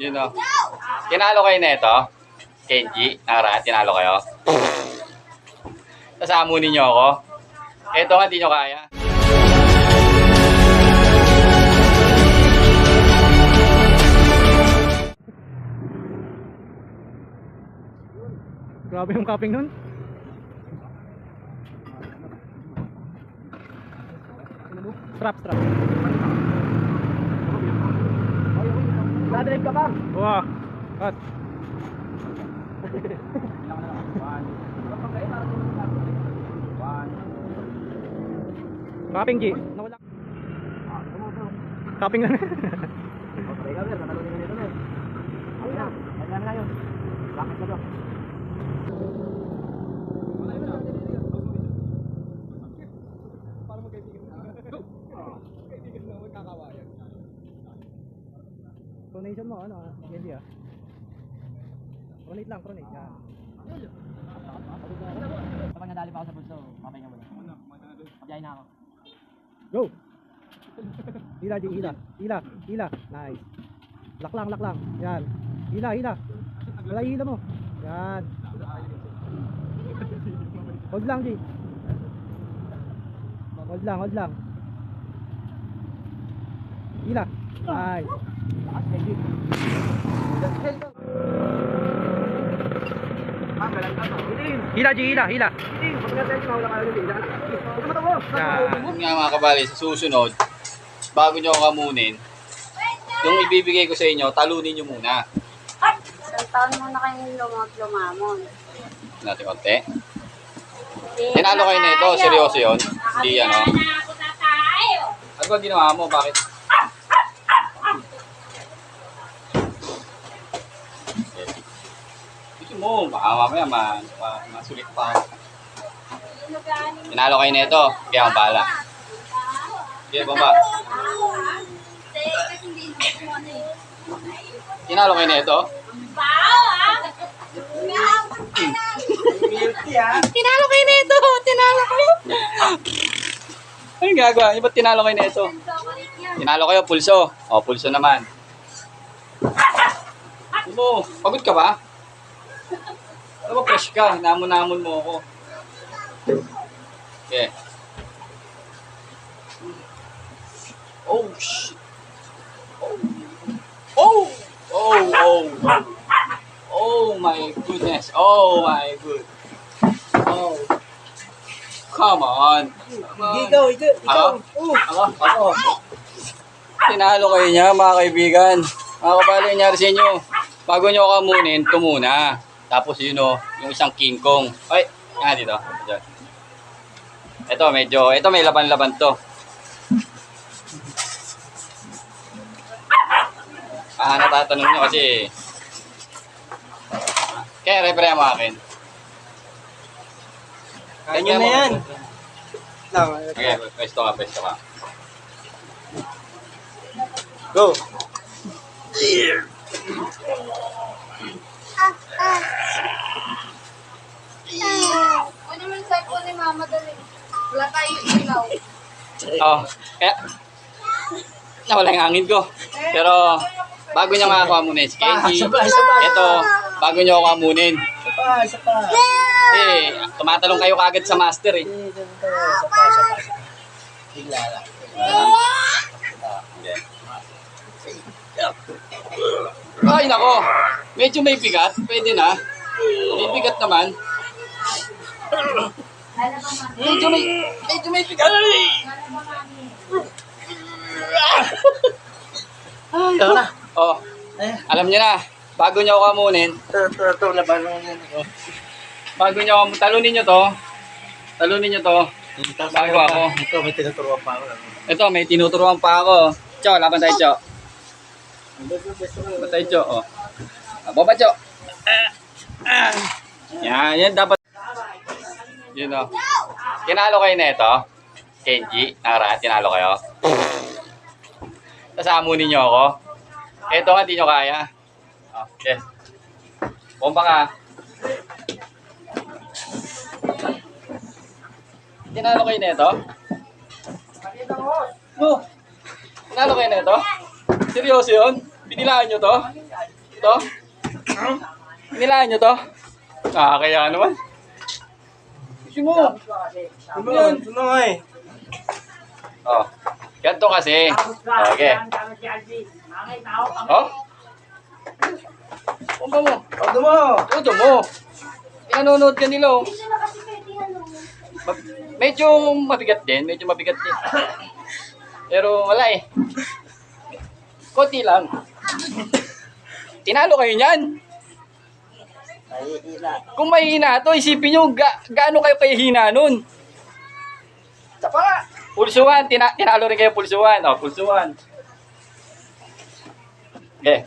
Yun o. Tinalo kayo na ito. Kenji, nakaraan, tinalo kayo. Sasamunin niyo ako. Ito nga, di nyo kaya. Grabe yung cupping nun. Strap, strap. Nadrive ka pa. Wow. Cut. Cupping G. Cupping lang. Okay, ka, natalo din nito. Ayun na, ayun na yun. Bakit na to? Pronation mo, ano? Hindi ah. Pronate lang, pronate. Yan. Kapag nadali pa ako sa bulso, papahinga muna. Pagyayin na ako. Go! Hila, G, hila. Hila, hila. Nice. Lock lang, lock lang. Yan. Hila, hila. Wala hila mo. Yan. Hold lang, G. Hold lang, hold lang. Hila. Nice. Hila, G, hila, hila. Yan. Mga kabali, sa susunod, bago nyo ako kamunin, yung ibibigay ko sa inyo, talunin nyo muna. Isang taon mo na kayong lumot lumamon. Natin konti. Tinalo kayo na ito, seryoso yun. Hindi ano. Ano ba ginawa mo? Bakit? Mo, baka mamaya ma, ma, masulit pa ako. Tinalo kayo na ito, kaya akong bahala. Sige, bomba. Tinalo kayo na ito? Tinalo kayo na ito! Tinalo kayo! Anong gagawa? Yung ba't tinalo kayo na ito? Tinalo kayo, pulso. O, pulso naman. Ano mo? Pagod ka ba? Ba, fresh ka? Namon-namon mo ako. Okay. Oh, shit. Oh. Oh! Oh, oh, oh. Oh my goodness. Oh my good. Oh. Come on. Come on. Ikaw, ikaw, Ako? Ako? Ako? Tinalo kayo niya, mga kaibigan. Mga kabalo, nangyari sa inyo. Bago nyo kamunin, ito muna. Tapos yun o, yung isang king kong. Ay, nga dito. Diyan. Ito, medyo, ito may laban-laban to. Ah, natatanong nyo kasi. Kaya repre mo akin. Ganyan na yan. Okay, pwesto ka, pwesto ka. Go. Ano naman sa po ni Mama dali? Wala tayo ilaw. Oh, kaya nawala yung hangin ko. Pero bago niya makakuha muna si Kenji, ito, bago niya ako kamunin. Isa pa, isa pa. Eh, tumatalong kayo kagad sa master eh. Eh, ganito. Isa pa, isa pa. Bigla lang. Ay, nako. Medyo may bigat. Pwede na. May bigat naman. Medyo may, medyo may bigat. Ito na. Oh, Eh, alam niyo na. Bago niyo ako kamunin, ito, ito, ito. Laban mo yan. Bago niyo ako, talunin niyo to. Talunin niyo to. Bago ako. Ito, may tinuturuan pa ako. Ito, may tinuturuan pa ako. Cho, laban tayo, Cho. Laban tayo, Cho. Oh. Baba, Cho. Ah, ah. Yan, yan dapat. Yun, oh. Tinalo kayo na ito. Kenji, nakaraan, tinalo kayo. Sasamunin niyo ako. Ito nga, di nyo kaya. Oh, yes. Ka. Tinalo kayo na ito? No. Tinalo kayo na ito? Seryoso yun? Binilaan nyo to? Ito? Binilaan nyo to? Ah, kaya naman. Gusto mo. Ano yan? Ito na nga eh. Oh. Ganito kasi. Okay. Oh? Pumpa mo. Todo mo. Todo mo. Pinanonood ka nila oh. Kasi ano. Medyo mabigat din, medyo mabigat din. Pero wala eh. Konti lang. Tinalo kayo niyan. Kung mahihina to, isipin nyo, ga gaano kayo kahihina nun? Sapa nga. Pulsuhan, tina tinalo rin kayo pulsuhan. O, pulsuhan. Okay.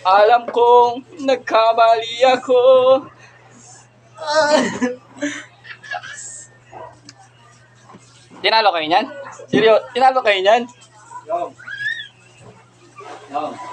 Alam kong nagkamali ako. Tinalo kayo niyan? Seryo, tinalo kayo niyan? Yo. Yo.